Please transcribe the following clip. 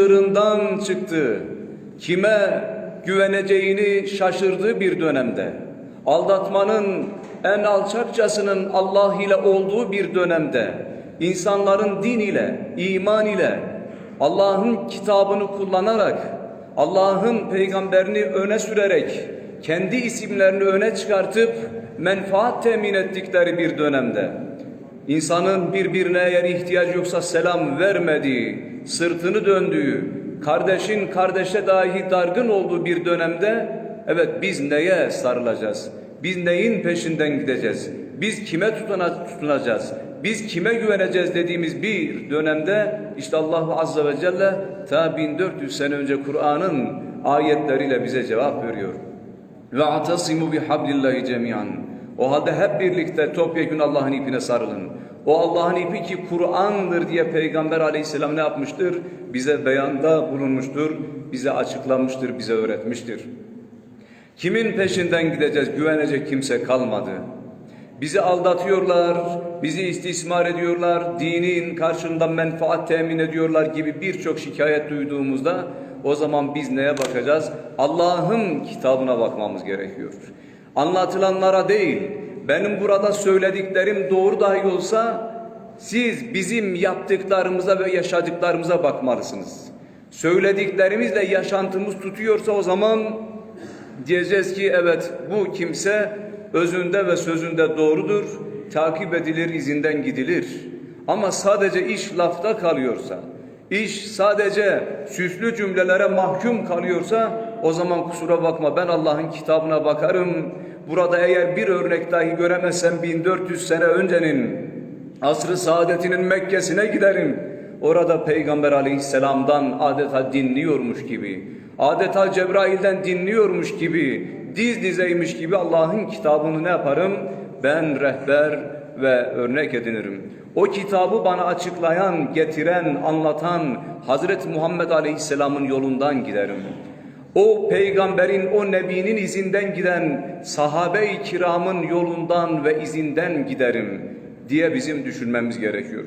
Sığırından çıktı. Kime güveneceğini şaşırdığı bir dönemde. Aldatmanın en alçakçasının Allah ile olduğu bir dönemde. insanların din ile, iman ile, Allah'ın kitabını kullanarak, Allah'ın peygamberini öne sürerek, kendi isimlerini öne çıkartıp menfaat temin ettikleri bir dönemde. İnsanın birbirine eğer ihtiyacı yoksa selam vermediği, sırtını döndüğü, kardeşin kardeşe dahi dargın olduğu bir dönemde evet biz neye sarılacağız? Biz neyin peşinden gideceğiz? Biz kime tutuna, tutunacağız? Biz kime güveneceğiz dediğimiz bir dönemde işte Allah Azze ve Celle ta 1400 sene önce Kur'an'ın ayetleriyle bize cevap veriyor. Ve atasimu bihablillahi cemiyan. O halde hep birlikte topyekun Allah'ın ipine sarılın. O Allah'ın ipi ki Kur'an'dır diye Peygamber aleyhisselam ne yapmıştır? Bize beyanda bulunmuştur, bize açıklamıştır, bize öğretmiştir. Kimin peşinden gideceğiz? Güvenecek kimse kalmadı. Bizi aldatıyorlar, bizi istismar ediyorlar, dinin karşılığında menfaat temin ediyorlar gibi birçok şikayet duyduğumuzda o zaman biz neye bakacağız? Allah'ın kitabına bakmamız gerekiyor. Anlatılanlara değil, benim burada söylediklerim doğru dahi olsa siz bizim yaptıklarımıza ve yaşadıklarımıza bakmalısınız. Söylediklerimizle yaşantımız tutuyorsa o zaman diyeceğiz ki evet bu kimse özünde ve sözünde doğrudur, takip edilir, izinden gidilir. Ama sadece iş lafta kalıyorsa, iş sadece süslü cümlelere mahkum kalıyorsa o zaman kusura bakma ben Allah'ın kitabına bakarım. Burada eğer bir örnek dahi göremezsem 1400 sene öncenin asrı saadetinin Mekke'sine giderim. Orada Peygamber aleyhisselamdan adeta dinliyormuş gibi, adeta Cebrail'den dinliyormuş gibi, diz dizeymiş gibi Allah'ın kitabını ne yaparım? Ben rehber ve örnek edinirim. O kitabı bana açıklayan, getiren, anlatan Hazreti Muhammed Aleyhisselam'ın yolundan giderim. O peygamberin, o nebinin izinden giden sahabe-i kiramın yolundan ve izinden giderim diye bizim düşünmemiz gerekiyor.